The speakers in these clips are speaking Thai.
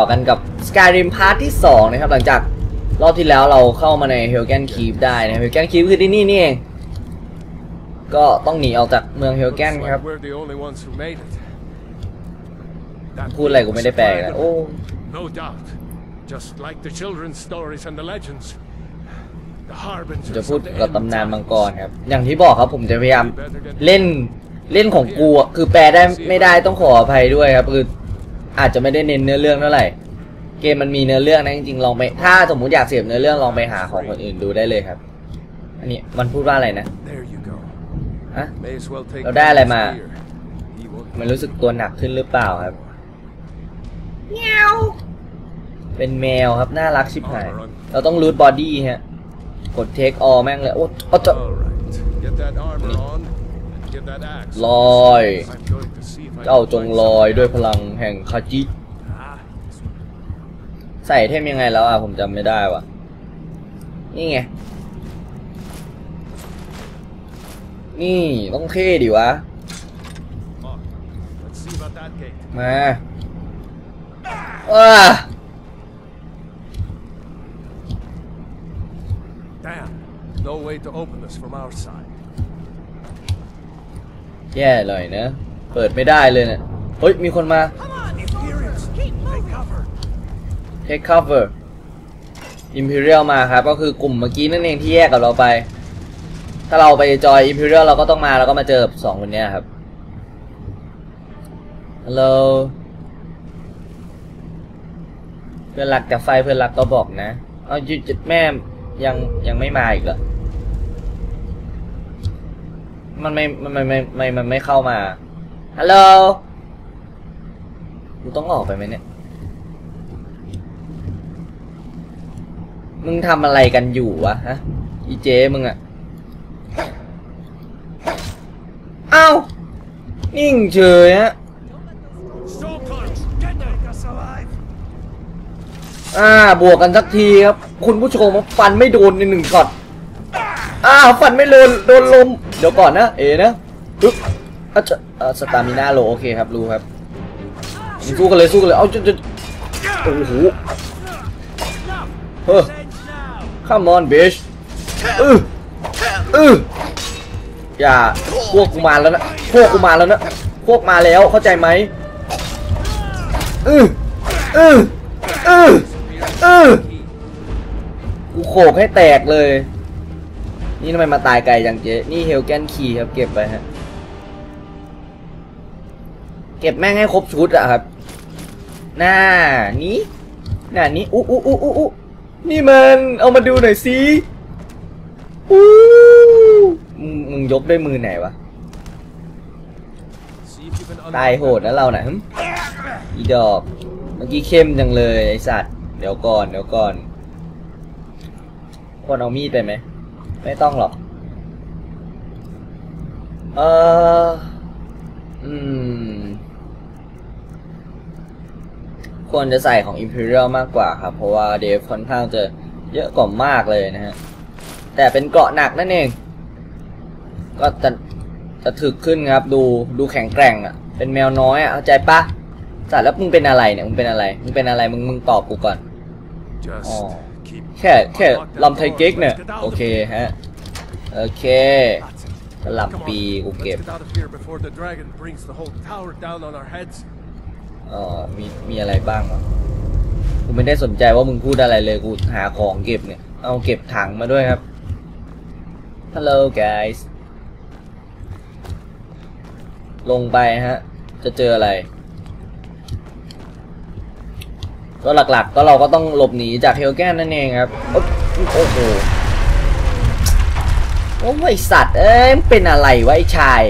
เอาเรามาต่อกันกับ Skyrim Part ที่ 2 นะครับ หลังจากรอบที่แล้วเราเข้ามาใน Helgen Keep ได้นะ Helgen Keep คือที่นี่นี่เอง ก็ต้องหนีออกจากเมือง Helgen ครับ We're the only ones who made it. That พูดอะไรกูไม่ได้แปลอีกแล้วโอ้ No doubt. Just like the children's stories and the legends. The ผมจะ harbingers พูด of the กับ end ตำนาน time. มังกรครับ อย่างที่บอกครับผมจะพยายามเล่นเล่นของกูอะคือแปลได้ไม่ได้ต้องขออภัยด้วยครับคือ อาจจะไม่ได้เน้นเนื้อเรื่องเท่าไหร่เกมมันมีเนื้อเรื่องนะจริงๆลองไปถ้าสมมุติอยากเสพเนื้อเรื่องลองไปหาของคนอื่นดูได้เลยครับ อันนี้มันพูดว่าอะไรนะ There you go. ฮะ May as well take เราได้อะไรมา Here. He won't มันรู้สึกตัวหนักขึ้นหรือเปล่าครับเมียวเป็นแมวครับน่ารักชิบหายเราต้องรูทบอดี้ฮะกดเทคออแม่งเลยโอ้โอ้จะ ลอย I'm going to see if I เจ้า can จง find ลอย some- ด้วยพลังแห่งคาจิ Ah, this one. ใส่เทมยังไงแล้วอะ ผมจำไม่ได้ว่ะ นี่ไง นี่ต้องเท่ดิวะ Oh, let's see about that gate. มาว้า Damn. No way to open this from our side. แย่เลยนะ เปิดไม่ได้เลยเนี่ยเฮ้ย มีคนมา take cover. Imperial มาครับ ก็คือกลุ่มเมื่อกี้นั่นเองที่แยกกับเราไป ถ้าเราไปจอย Imperial เราก็ต้องมาแล้วก็มาเจอสองคนเนี้ยครับฮัลโหลเพื่อนรักแต่ไฟเพื่อนรักก็บอกนะ เอาจุดแม่ยังยังไม่มาอีกเหรอ มันไม่ มันไม่ไม่ไม่มันไม่เข้ามา ฮัลโหล กูต้องออกไปไหมเนี่ย มึงทำอะไรกันอยู่วะฮะ อีเจมึงอะเอ้านิ่งเฉยฮะอ่า บวกกันสักทีครับ คุณผู้ชมฟันไม่โดนในหนึ่งช็อต อ้าว ฟันไม่โดน โดนลม เดี๋ยวก่อนนะ เอนะปึ๊บอาจจะอ่อสตามิน่าโลโอเคครับรู้ครับสู้กันเลยสู้กันเลย เอาจะจะโอ้โหเฮ้อ come on bitch เออเอออย่าพวกกูมาแล้วนะพวกกูมาแล้วนะพวกมาแล้วเข้าใจไหมเออเออเออเออกูโขกให้แตกเลย นี่ทำไมมาตายไกลจังเจ๊ นี่เฮลแกนคีครับเก็บไปฮะ เก็บแม่งให้ครบชุดอะครับ หน้านี้ หน้านี้อู้อู้อู้อู้อู้นี่มันเอามาดูหน่อยสิอู้มึงมึงยกด้วยมือไหนวะ ตายโหดนะเราน่ะหึอีดอก เมื่อกี้เข้มจังเลยไอสัตว์ เดี๋ยวก่อนเดี๋ยวก่อนควรเอามีดไปไหม ไม่ต้องหรอก เอออืม ควรจะใส่ของ Imperial มากกว่าครับ เพราะว่าเดฟค่อนข้างจะเยอะกว่ามากเลยนะฮะ แต่เป็นเกราะหนักนั่นเอง ก็จะจะถึกขึ้นครับ ดูดูแข็งแกร่งอะ เป็นแมวน้อยอะเข้าใจปะสัตว์แล้วมึงเป็นอะไรเนี่ย มึงเป็นอะไร มึงเป็นอะไร มึงมึงตอบกูก่อน Just Oh. keep แค่แค่ลำไทยเก๊กเนี่ย โอเคฮะ โอเคลำปีกูเก็บเอ่อมีมีอะไรบ้างวะกูไม่ได้สนใจว่ามึงพูดอะไรเลยกูหาของเก็บเนี่ย เอาเก็บถังมาด้วยครับ Hello guys ลงไปฮะ จะเจออะไร ก็หลักๆ ก็เราก็ต้องหลบหนีจากเฮลแกนนั่นเองครับ โอ้โอ้โหโอ้ยสัตว์ เอ้ยมันเป็นอะไรวะไอ้ชาย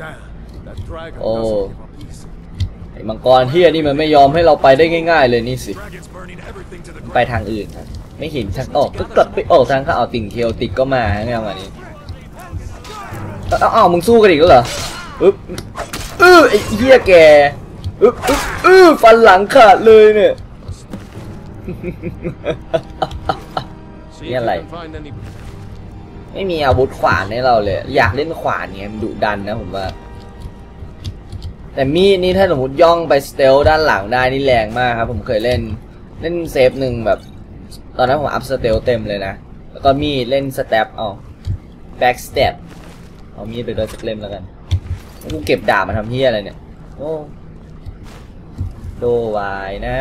Damn, that dragon Oh. doesn't give up easy. ไอ้มังกรเฮียนี่มันไม่ยอมให้เราไปได้ง่าย ๆ เลยนี่สิ ไปทางอื่นครับไม่เห็นทางออกก็กลับไปออกทางข้าเอาติ่งเคียวติกก็มาไงประมาณนี้เอ้าเอ้ามึงสู้กันอีกแล้วเหรออึ๊บเออไอ้เหี้ยแก อึ๊บอึ๊บเออฟันหลังขาดเลยเนี่ย See Yeah, if you like- can find any ไม่มีอาวุธขวานให้เราเลย อยากเล่นขวานเนี่ยมันดุดันนะผมว่า แต่มีดนี่ถ้าสมมติย่องไปสเตลด้านหลังได้นี่แรงมากครับ ผมเคยเล่น เล่นเซฟหนึ่งแบบ ตอนนั้นผมอัพสเตลเต็มเลยนะ แล้วก็มีดเล่นสเตปเอาแบ็กสเตปเอามีดไปด้วยสักเล่มแล้วกันกูเก็บดาบมาทำเฮียอะไรเนี่ย โอ้ โดวายนะ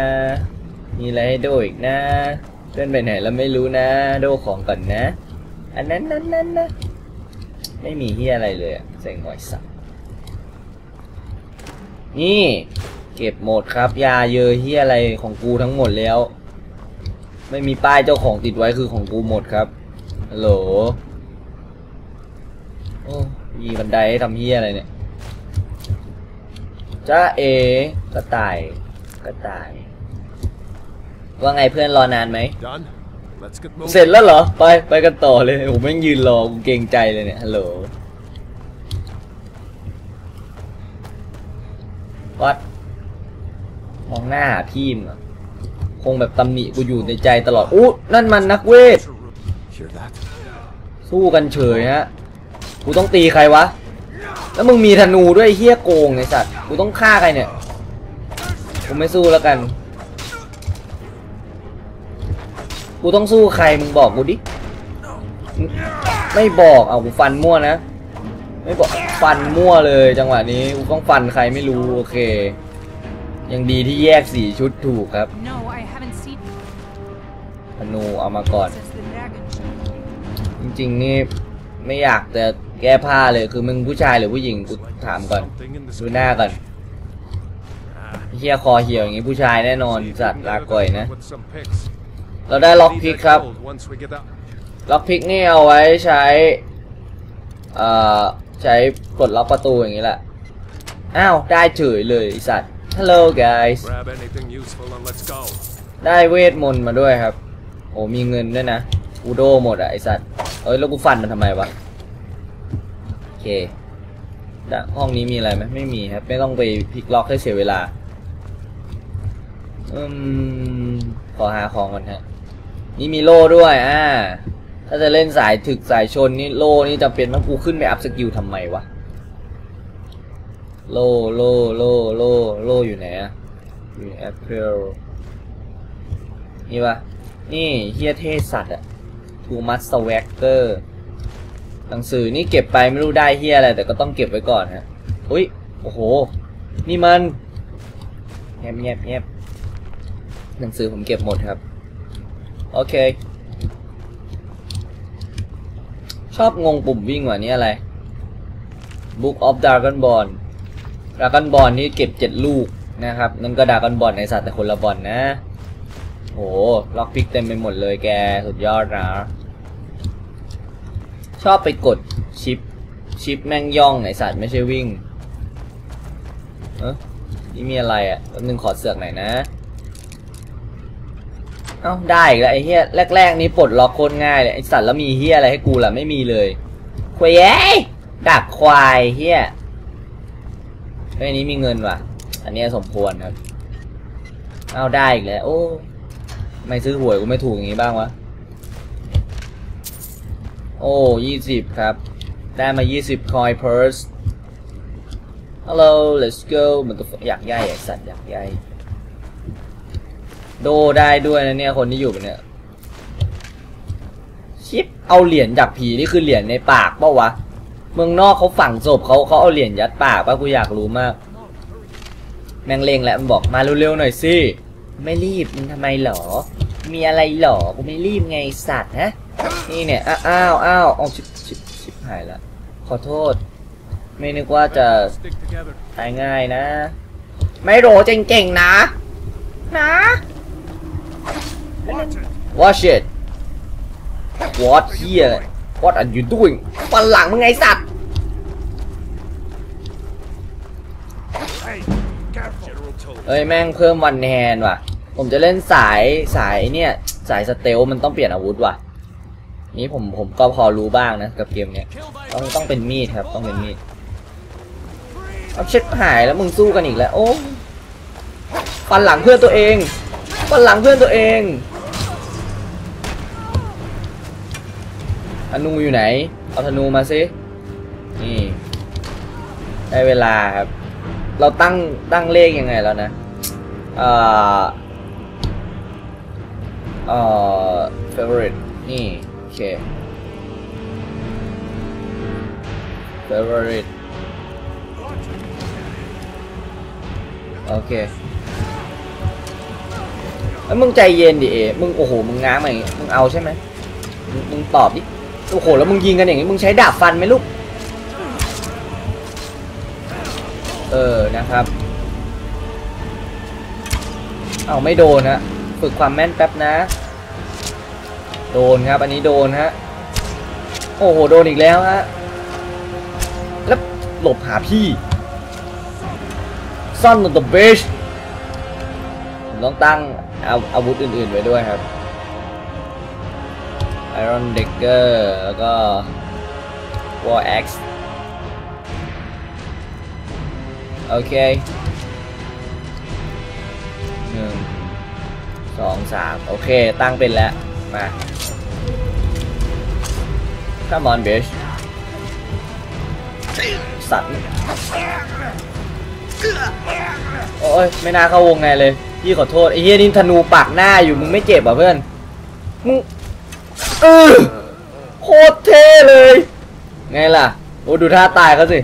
มีอะไรให้โดอีกนะเล่นไปไหนแล้วไม่รู้นะ โดของก่อนนะ อันนั้นนั้นนั้นนะไม่มีเฮียอะไรเลยอะเซ็งหน่อยสักนี่ เก็บหมดครับ ยาเยอะเฮียอะไรของกูทั้งหมดแล้ว ไม่มีป้ายเจ้าของติดไว้คือของกูหมดครับฮัลโหลโอ้ยีบันไดให้ทำเฮียอะไรเนี่ยจ้าเอกระต่าย กระต่าย ว่าไงเพื่อนรอนานไหม Done? Let's get moving. เสร็จแล้วเหรอ ไปไปกันต่อเลยผมแม่งยืนรอกูเกรงใจเลยเนี่ยฮัลโหลวัดมองหน้าหาพี่มงอะคงแบบตำหนิกูอยู่ในใจตลอดอู้นั่นมันนักเวท Hear that? สู้กันเฉยฮะ กูต้องตีใครวะ แล้วมึงมีธนูด้วยไอ้เฮี้ยโกงไอ้สัตว์ กูต้องฆ่าใครเนี่ย กูไม่สู้แล้วกัน กูต้องสู้ใครมึงบอกกูดิมึงไม่บอกเอากูฟันมั่วนะ ไม่บอกฟันมั่วเลยจังหวะนี้ กูต้องฟันใครไม่รู้โอเค ยังดีที่แยกสีชุดถูกครับ No, I haven't seen ธนูเอามาก่อน Says the dragon. จริงๆนี่ไม่อยากจะแก้ผ้าเลยคือมึงผู้ชายหรือผู้หญิงกูถามก่อน Something in the ดูหน้าก่อน Ah, เฮียคอเหี่ยวอย่างงี้ผู้ชายแน่นอน see if จัด we can ลา get ก่อย a นะ with some picks. เราได้ล็อก Leave พิก that ครับ gold Once we get up. ล็อกพิกนี่เอาไว้ใช้เอ่อใช้กดล็อกประตูอย่างงี้แหละ อ้าว ได้เฉยเลยไอสัตว์ Hello guys Grab anything useful and let's go. ได้เวทมนต์มาด้วยครับ โอ้มีเงินด้วยนะ อูโดหมดอะไอสัตว์ เอ้ยแล้วกูฟันมันทำไมวะ โอเคดะห้องนี้มีอะไรไหมไม่มีครับ ไม่ต้องไปพลิกล็อกให้เสียเวลา อืมขอหาของก่อนฮะ นี่มีโล่ด้วย อ่า ถ้าจะเล่นสายถึกสายชนนี่โล่นี่จำเป็นต้องกูขึ้นไปอัพสกิลทำไมวะ โล่โล่โล่โล่โล่อยู่ไหนอะอยู่ในแอปเปิลนี่ปะนี่เฮียเทสัตว์อะทูมัสสวกเกอร์หนังสือนี่เก็บไปไม่รู้ได้เฮียอะไร แต่ก็ต้องเก็บไว้ก่อนฮะ อุ้ย โอ้โห นี่มันแงบแงบแงบ หนังสือผมเก็บหมดครับ โอเค ชอบงงปุ่มวิ่งว่ะนี่อะไร Book of Dragon Ball Dragon Ball นี่เก็บเจ็ดลูกนะครับ นั่นก็ Dragon Ball ในสัตว์แต่คนละบอลนะโหล็อกพิกเต็มไปหมดเลยแก สุดยอดนะ ชอบไปกดชิป ชิปแม่งย่องไอสัตว์ไม่ใช่วิ่ง เออนี่มีอะไรอะนึงขอเสือกหน่อยนะ เอ้าได้อีกแล้วไอ้เฮียแรกๆนี้ปลดล็อกโคตรง่ายเลยไอ้สัตว์แล้วมีเฮียอะไรให้กูล่ะไม่มีเลยควายดักควายเฮียเฮ้ยอันนี้มีเงินว่ะ อันนี้สมควรครับเอ้าได้อีกแล้วโอ้ไม่ซื้อหวยกูไม่ถูกอย่างนี้บ้างวะโอ้ยี่สิบครับ ได้มายี่สิบคอยเพิร์ส Hello let's go มันตัวอยากย่ายไอสัตว์อยากย่าย โดได้ด้วยนะเนี่ยคนที่อยู่เนี่ย ชิปเอาเหรียญจากผีนี่คือเหรียญในปากเปล่าวะ เมืองนอกเขาฝังศพเขาเขาเอาเหรียญยัดปากป่ะกูอยากรู้มาก แม่งเลงแล้วมันบอกมาเร็วๆหน่อยสิไม่รีบมึงทำไมหรอ มีอะไรหรอกูไม่รีบไงสัตว์ฮะนี่เนี่ยอ้าวอ้าวอ้าวเอาชิบชิบชิบหายละขอโทษ ไม่นึกว่าจะ Stick together. ตายง่ายนะ ไม่โหรเก่งๆนะ นะ Watch it. Watch it What here What are you doing ฟันหลังมึงไงสัตว์ เอ้ยแม่งเพิ่มวันแฮนว่ะ ผมจะเล่นสายสายเนี่ย สายสเตลมันต้องเปลี่ยนอาวุธว่ะ นี้ผมผมก็พอรู้บ้างนะกับเกมเนี้ย ต้องต้องเป็นมีดครับ ต้องเป็นมีด เอาเช็ดหายแล้วมึงสู้กันอีกแล้ว โอ้ฟันหลังเพื่อนตัวเองฟันหลังเพื่อนตัวเอง นูอยู่ไหน เอาธนูมาสินี่ ได้เวลาครับ เราตั้งตั้งเลขยังไงแล้วนะ เอ่อ เอ่อ favorite นี่ โอเค favorite โอเคแล้วมึงใจเย็นดิเอ มึงโอ้โห มึงง้างมาอย่างงี้มึงเอาใช่ไหมมมึงตอบดิ โอ้โห แล้วมึงยิงกันอย่างงี้ มึงใช้ดาบฟันไหมลูก เออ นะครับ เอาไม่โดนฮะ ฝึกความแม่นแป๊บนะ โดนครับ อันนี้โดนฮะ โอ้โห โดนอีกแล้วฮะ แล้วหลบหาพี่ Son of the Beast ผมต้องตั้งเอาอาวุธอื่นๆไว้ด้วยครับ Iron Dagger แล้วก็ War Axe โอเคหนึ่งสองสามโอเค ตั้งเป็นแล้ว มา Come on bitch สัตว์โอ้ย ไม่น่าเข้าวงในเลย พี่ขอโทษ ไอ้เฮียนี่ธนูปากหน้าอยู่ มึงไม่เจ็บเหรอเพื่อน มึง เออโคตรเท่เลย ไงล่ะโอ้ดูท่าตายเขาสิ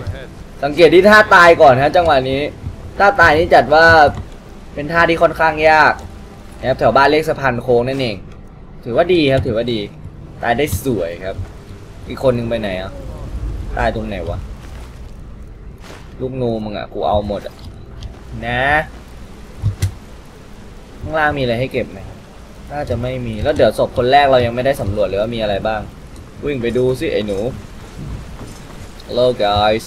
สังเกตที่ท่าตายก่อนฮะจังหวะนี้ ท่าตายนี้จัดว่าเป็นท่าที่ค่อนข้างยากนะครับแถวบ้านเลขสะพานโค้งนั่นเอง ถือว่าดีครับ ถือว่าดี ตายได้สวยครับ อีกคนหนึงไปไหนอะ ตายตรงไหนวะ ลูกนูมึงอะ กูเอาหมดอะ นะ ข้างล่างมีอะไรให้เก็บไหม น่าจะไม่มีแล้วเดี๋ยวศพคนแรกเรายังไม่ได้สำรวจเลยว่ามีอะไรบ้าง วิ่งไปดูสิไอ้หนู Hello guys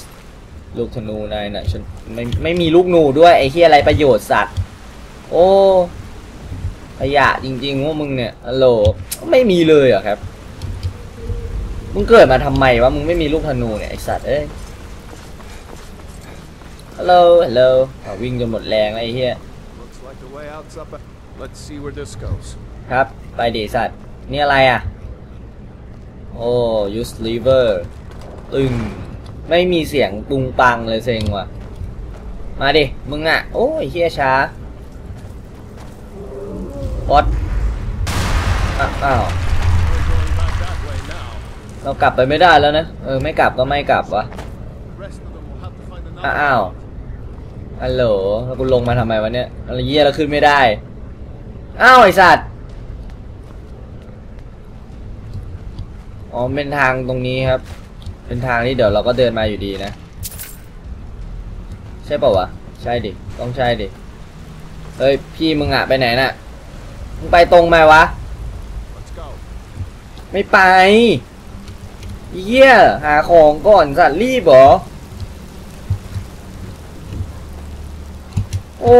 ลูกธนูนายน่ะฉันไม่ไม่มีลูกหนูด้วยไอ้ที่อะไรประโยชน์สัตว์ โอ้ขยะจริงๆว่ามึงเนี่ยฮัลโหลไม่มีเลยเหรอครับ มึงเกิดมาทำไมวะมึงไม่มีลูกธนูเนี่ยไอสัตว์เอ้ยฮัลโหลฮัลโหลวิ่งจนหมดแรงแล้วไอ้เหี้ย Looks like the way out's up. Let's see where this goes. ครับ ไปดิสัตว์ นี่อะไรอะ โอ้ use lever ตึงไม่มีเสียงปุงปังเลยเซ็งว่ะ มาดิ มึงอะ โอ้ยเฮียช้าบอสอ้าวเรากลับไปไม่ได้แล้วนะ เออ ไม่กลับก็ไม่กลับว่ะอ้าวฮัลโหลแล้วกูลงมาทำไมวะเนี่ยอะไรเยี่ยแล้วขึ้นไม่ได้ อ้าวไอสัตว์ อ๋อเป็นทางตรงนี้ครับ เป็นทางที่เดี๋ยวเราก็เดินมาอยู่ดีนะ ใช่ป่าวะ ใช่ดิ ต้องใช่ดิ เฮ้ย พี่มึงอะไปไหนน่ะ มึงไปตรงไหมวะ ไม่ไป เยี่ยหาของก่อนสัตว์รีบเหรอ โอ้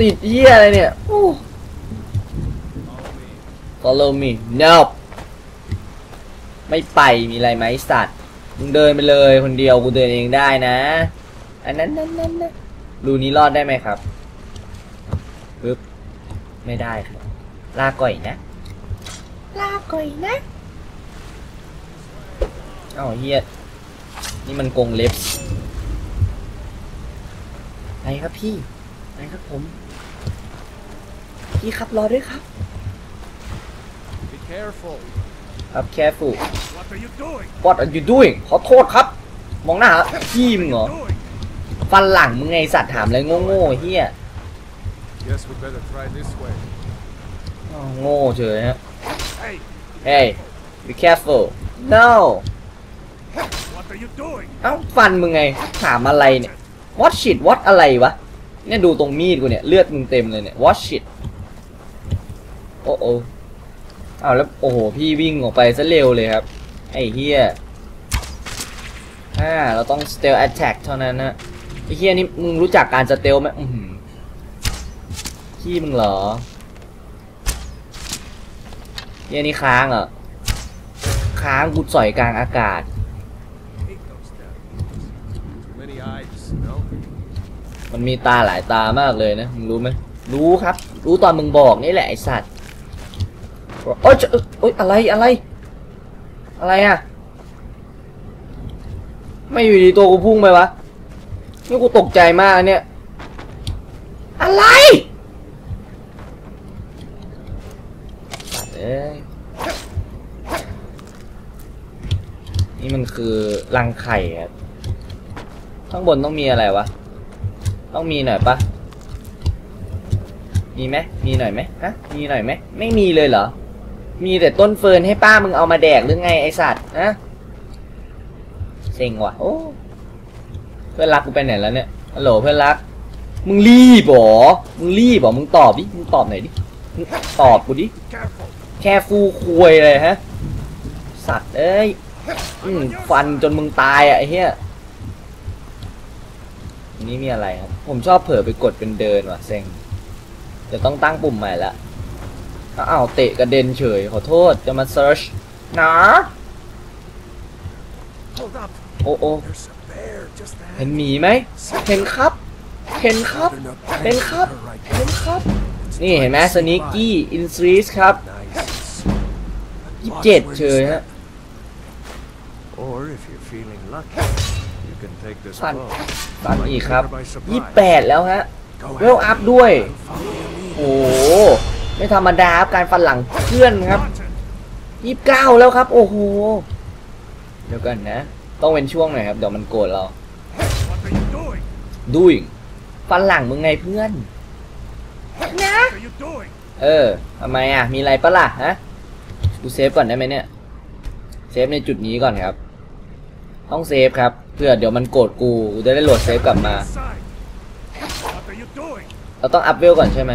ติดเยี่ยอะไรเนี่ย โอ้ Follow follow me. no ไม่ไปมีอะไรไหมสัตว์มึงเดินไปเลยคนเดียวกูเดินเองได้นะ อันนั้นนั่นนั่นนะรูนี้รอดได้ไหมครับปึ๊บไม่ได้ครับลาก่อยนะ ลาก่อยนะเอ้าเฮียนี่มันกรงเล็บไปครับพี่ไปครับผม พี่ครับรอด้วยครับ Be careful. ครับ careful What are you doing? what are you doing ขอโทษครับ มองหน้าพี่มึงเหรอ Doing? ฟันหลังมึงไงสัตว์ถามอะไรโง่ๆเฮีย Guess we better try this way. อ้าวโง่เฉยฮะ Hey, hey be careful no what are you doing? เอ้าฟันมึงไง ถามอะไรเนี่ย what shit what อะไรวะ เนี่ยดูตรงมีดกูเนี่ย เลือดมึงเต็มเลยเนี่ย what shit โอ้โอ้ อ้าวแล้วโอ้โหพี่วิ่งออกไปซะเร็วเลยครับ ไอ้เฮียอ่าเราต้อง stealth attack เท่านั้นนะไอ้เฮียนี่มึงรู้จักการ stealth ไหมอือหือพี่มึงเหรอเฮียนี่ค้างเหรอค้างกูสอยกลางอากาศ มันมีตาหลายตามากเลยนะ มึงรู้ไหมรู้ครับ รู้ตอนมึงบอกนี่แหละไอสัตว์ โอ๊ยจะเอ้ยโอ๊ยอะไรอะไร อะไรอะไม่อยู่ดีตัวกูพุ่งไปวะ นี่กูตกใจมากเนี่ย อะไรเอ้ยนี่มันคือรังไข่ครับข้างบนต้องมีอะไรวะ ต้องมีหน่อยปะมีไหมมีหน่อยไหมฮะ มีหน่อยไหมไม่มีเลยเหรอ มีแต่ต้นเฟิร์นให้ป้ามึงเอามาแดกหรือไงไอสัตว์ฮะเซ็งว่ะโอ้เพื่อนรักกูไปไหนแล้วเนี่ยฮัลโหลเพื่อนรัก มึงรีบเหรอมึงรีบเหรอมึงตอบดิมึงตอบหน่อยดิมึงตอบกูดิแค่ฟูควยเลยฮะ สัตว์เอ้ยฟันจนมึงตายอะไอ้เหี้ยนนี้มีอะไรครับ ผมชอบเผลอไปกดเป็นเดินว่ะเซ็งจะต้องตั้งปุ่มใหม่ละ อ้าวเตะกระเด็นเฉย ขอโทษจะมาเซิร์ชนะ Hold up. โอ้โอ้ There's a bear just เห็น ahead. หมีไหมเห็นครับ เห็นครับ They're not เห็น paying ครับ her right เห็น now. ครับ It's นี่เห็นไหม twice สนิก five. กี้อินซีสครับ Nice. ยี่สิบ Watch เจ็ด where เฉ you ย step. ฮะ Or if you're feeling lucky, you can take this Fun. bow. ฟัน Might อีก take ครับ her by surprise. ยี่แปดแล้วฮะ Go เวล ahead. อัพด้วย I'll follow your lead. โอ้โห ไม่ธรรมดาครับการฟันหลังเพื่อนครับ Watch it. ยี่สิบเก้าแล้วครับ โอ้โห เดี๋ยวกันนะ ต้องเป็นช่วงหน่อยครับ เดี๋ยวมันโกรธเรา What are you doing? ดูอีกฟันหลังมึงไงเพื่อน นะ What are you doing? เออทำไมอะ มีอะไรปะล่ะฮะกูเซฟก่อนได้ไหมเนี่ย เซฟในจุดนี้ก่อนครับ ต้องเซฟครับเพื่อเดี๋ยวมันโกรธกู กูจะได้โหลดเซฟกลับมา Side. What are you doing? เราต้องอัพเวลก่อนใช่ไหม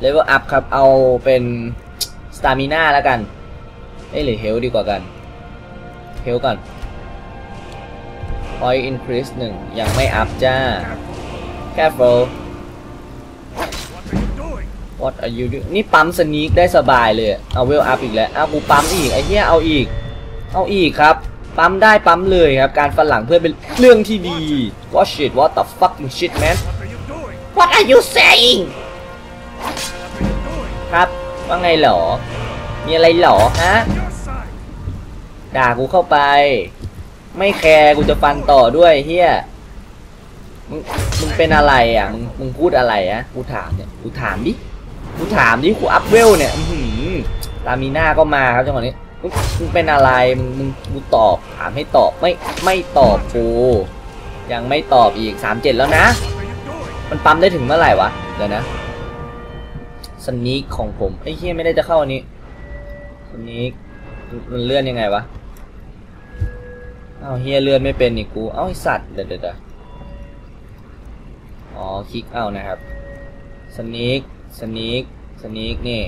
เลเวลอัพครับ เอาเป็นสตามิน่าแล้วกันเอ้ยหรือเฮลดีกว่ากันเฮลก่อน point increase หนึ่งยังไม่อัพจ้า Careful. What are you doing? นี่ปั๊มสนีกได้สบายเลย เอาเวลอัพอีกแล้วเอากูปั๊มอีกไอ้เหี้ยเอาอีก เอาอีกครับ ปั๊มได้ปั๊มเลยครับ การฟันหลังเพื่อนเป็นเรื่องที่ดี what shit what the fucking shit man what are you saying ครับ ว่าไงหรอ มีอะไรหรอฮะ ด่ากูเข้าไป ไม่แคร์กูจะฟันต่อด้วยเฮียมึงมึงเป็นอะไรอะ มึงมึงพูดอะไรอะ กูถามเนี่ย กูถามดิ กูถามดิ กูอัพเวลเนี่ยหือตามีหน้าก็มาครับจังหวะนี้มึงมึงเป็นอะไร มึงมึงกูตอบ ถามให้ตอบ ไม่ ไม่ตอบกู ยังไม่ตอบอีกสามเจ็ดแล้วนะ มันปั๊มได้ถึงเมื่อไหร่วะ เดี๋ยวนะ สนีคของผมไอ้เฮียไม่ได้จะเข้าอันนี้สนีคมันเลื่อนยังไงวะเอาเฮียเลื่อนไม่เป็นนี่กู เอาไอสัตว์เดี๋ยวเดี๋ยวเดี๋ยวอ๋อคลิกเอานะครับสนีคสนีคสนีคนี่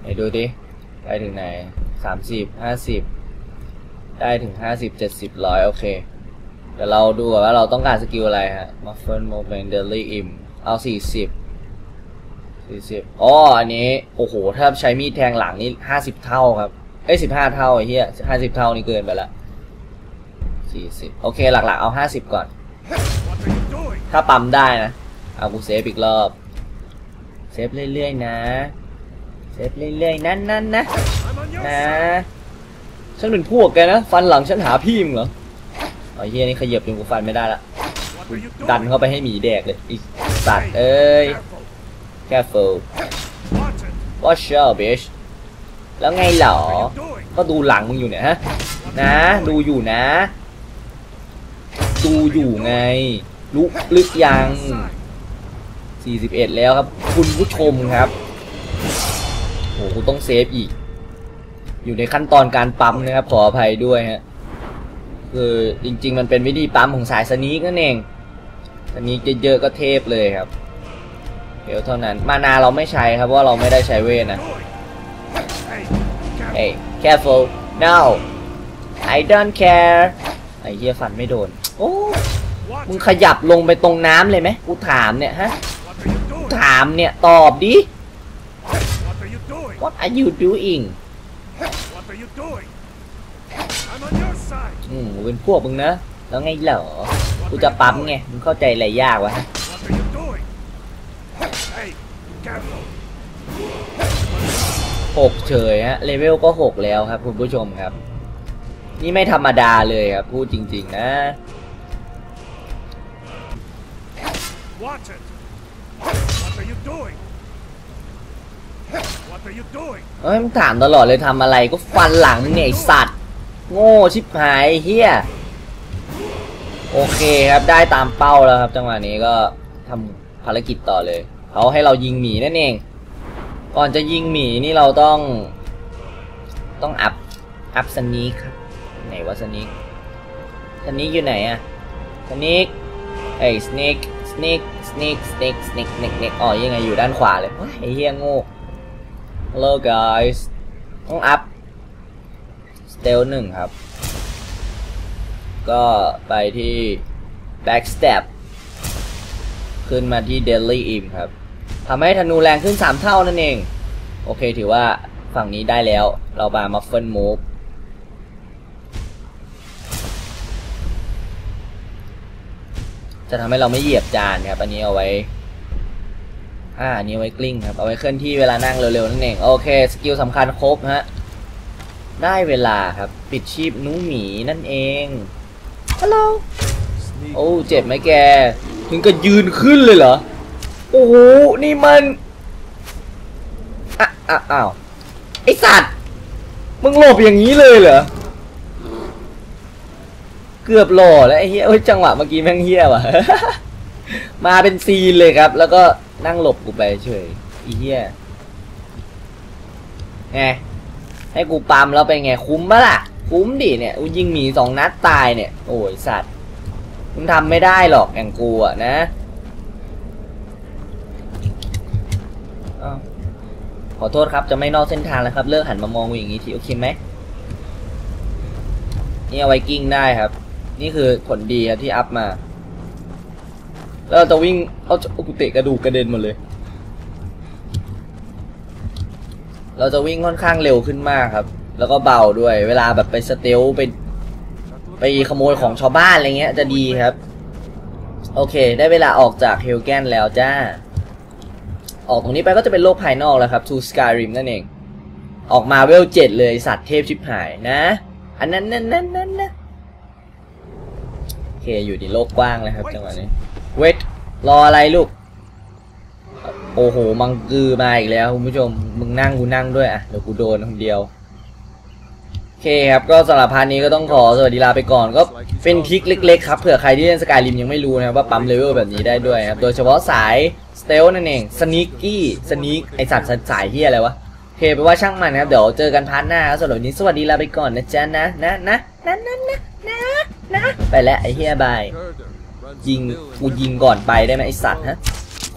ไหนดูดิได้ถึงไหนสามสิบห้าสิบได้ถึงห้าสิบเจ็ดสิบร้อยโอเคเดี๋ยวเราดูว่าเราต้องการสกิลอะไรฮะ Muffin Movement Daily Im เอาสี่สิบ สี่สิบอ๋ออันนี้ โอ้โห ถ้าใช้มีดแทงหลังนี่ห้าสิบเท่าครับเอ้สิบห้าเท่าไอ้เหี้ยห้าสิบเท่านี่เกินไปละสี่สิบโอเคหลักๆเอาห้าสิบก่อน ถ้าปั๊มได้นะ เอากูเซฟอีกรอบ เซฟเรื่อยๆนะ เซฟเรื่อยๆนั่นนั่นๆนะนะฉันเป็นพวกแกนะ ฟันหลังฉันหาพี่มึงเหรอเอาเฮียนี่ขยับจนกูฟันไม่ได้ละดันเข้าไปให้หมีแดกเลยอีสัตว์เอ้ย Careful. Watch out bitch แล้วไงเหรอ ก็ดูหลังมึงอยู่เนี่ยฮะ นะ ดูอยู่นะ ดูอยู่ไงรู้ลึกยัง 41 แล้วครับ คุณผู้ชมครับ โอ้กูต้องเซฟอีก อยู่ในขั้นตอนการปั๊มนะครับ ขออภัยด้วยฮะ คือจริง ๆ มันเป็นวิธีปั๊มของสายสนีกนั่นเองสนีกเยอะๆก็เทพเลยครับ เดียวเท่านั้น มานาเราไม่ใช้ครับว่าเราไม่ได้ใช้เวทนะ Doing. Hey, careful. No I don't care ไอ้เหี้ยฟันไม่โดน โอ้ มึงขยับลงไปตรงน้ำเลยไหมกูถามเนี่ยฮะ ถามเนี่ยตอบดิ What are you doing? I'm on your side. อืมเป็นพวกมึงนะ แล้วไงเหรอ กูจะปั๊มไง มึงเข้าใจอะไรยากวะ หกเฉยฮะเลเวลก็หกแล้วครับคุณผู้ชมครับ นี่ไม่ธรรมดาเลยครับพูดจริง ๆ นะ Watch it! What are you doing? What are you doing? เอ้ยมึงถามตลอดเลยทำอะไรก็ฟันหลังเนี่ยไอสัตว์ โง่ชิบหายไอ้เฮียโอเคครับได้ตามเป้าแล้วครับ จังหวะนี้ก็ทำภารกิจต่อเลย เขาให้เรายิงหมีนั่นเอง ก่อนจะยิงหมีนี่เราต้อง ต้องอัพ อัพสนีคครับ ไหนว่าสนีคสนีคอยู่ไหนอะสนีคเอ้ยสเนกสเนกสเนกสเนกสเนกเนกเนกอ๋อยังไงอยู่ด้านขวาเลยไอ้เฮียโง่ Hello guys ต้องอัพสเตลหนึ่งครับ ก็ไปที่ backstep ขึ้นมาที่ daily im ครับ ทำให้ธนูแรงขึ้น 3 เท่านั่นเอง โอเคถือว่าฝั่งนี้ได้แล้ว เรามา muffin move จะทำให้เราไม่เหยียบจานครับ อันนี้เอาไว้ อ่าอันนี้ไว้กลิ้งครับ เอาไว้เคลื่อนที่เวลานั่งเร็วๆนั่นเอง โอเค สกิลสำคัญครบฮะ ได้เวลาครับ ปิดชีพหนูหมีนั่นเอง ฮัลโหล โอ้ เจ็บไหมแก ถึงกับยืนขึ้นเลยเหรอ โอ้โห นี่มันอะอะอ้าวไอสัตว์ มึงหลบอย่างนี้เลยเหรอ เกือบหล่อแล้วไอ้เหี้ยเฮ้ยจังหวะเมื่อกี้แม่งเหี้ยว่ะ มาเป็นซีนเลยครับ แล้วก็นั่งหลบกูไปเฉยไอีเหี้ยไงให้กูปั๊มแล้วเป็นไงคุ้มปะล่ะ คุ้มดิเนี่ยกูยิงหมีสองนัดตายเนี่ย โอ้ยสัตว์มึงทำไม่ได้หรอกอย่างกูอะนะอ้าว ขอโทษครับจะไม่นอกเส้นทางแล้วครับ เลิกหันมามองกูอย่างนี้ทีโอเคไหมนี่เอาไวกิ้งได้ครับ นี่คือผลดีครับที่อัพมา แล้วเราจะวิ่งเอาจะกูเตะกระดูกกระเด็นหมดเลย เราจะวิ่งค่อนข้างเร็วขึ้นมากครับ แล้วก็เบาด้วย เวลาแบบไปสเตลไปไปขโมยของชาวบ้านอะไรเงี้ยจะดีครับ โอเค ได้เวลาออกจากเฮลแกนแล้วจ้า ออกตรงนี้ไปก็จะเป็นโลกภายนอกแล้วครับ To Skyrim นั่นเอง ออกมาเวลเจ็ดเลยสัตว์เทพชิบหายนะ อันนั้นนั่นนั่นนั่นนะโอเคอยู่ในโลกกว้างเลยครับจังหวะนี้เวทรออะไรลูก โอ้โห มังกือมาอีกแล้วคุณผู้ชม มึงนั่งกูนั่งด้วยอะเดี๋ยวกูโดนคนเดียว โอเคครับ ก็สำหรับพาร์ทนี้ก็ต้องขอสวัสดีลาไปก่อน ก็เป็นทริคเล็กๆครับเผื่อใครที่เล่นสกายริมยังไม่รู้นะครับว่าปั๊มเลเวลแบบนี้ได้ด้วยครับ โดยเฉพาะสายสเตลนั่นเองสนิกกี้สนิกไอสัตว์สายเฮียอะไรวะโอเคไปว่าช่างมันนะครับ เดี๋ยวเจอกันพาร์ทหน้าครับสำหรับวันนี้สวัสดีลาไปก่อนนะจ๊ะนะนะนะนะนะนะนะนะไปแล้วไอเฮียบายยิงกูยิงก่อนไปได้ไหมไอสัตว์ฮะ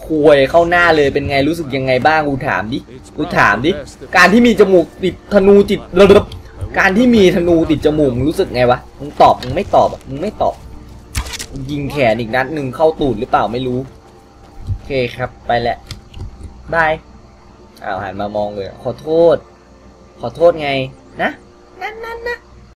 ควยเข้าหน้าเลยเป็นไงรู้สึกยังไงบ้างกูถามดิกูถามดิการที่มีจมูกติดธนูติดระดับ การที่มีธนูติดจมูกมึงรู้สึกไงวะ มึงตอบมึงไม่ตอบอะมึงไม่ตอบ ยิงแขนอีกนัดหนึ่งเข้าตูดหรือเปล่าไม่รู้ โอเคครับไปแหละบายอ้าวหันมามองเลย ขอโทษ ขอโทษไง นะ นั่นนั่นนะ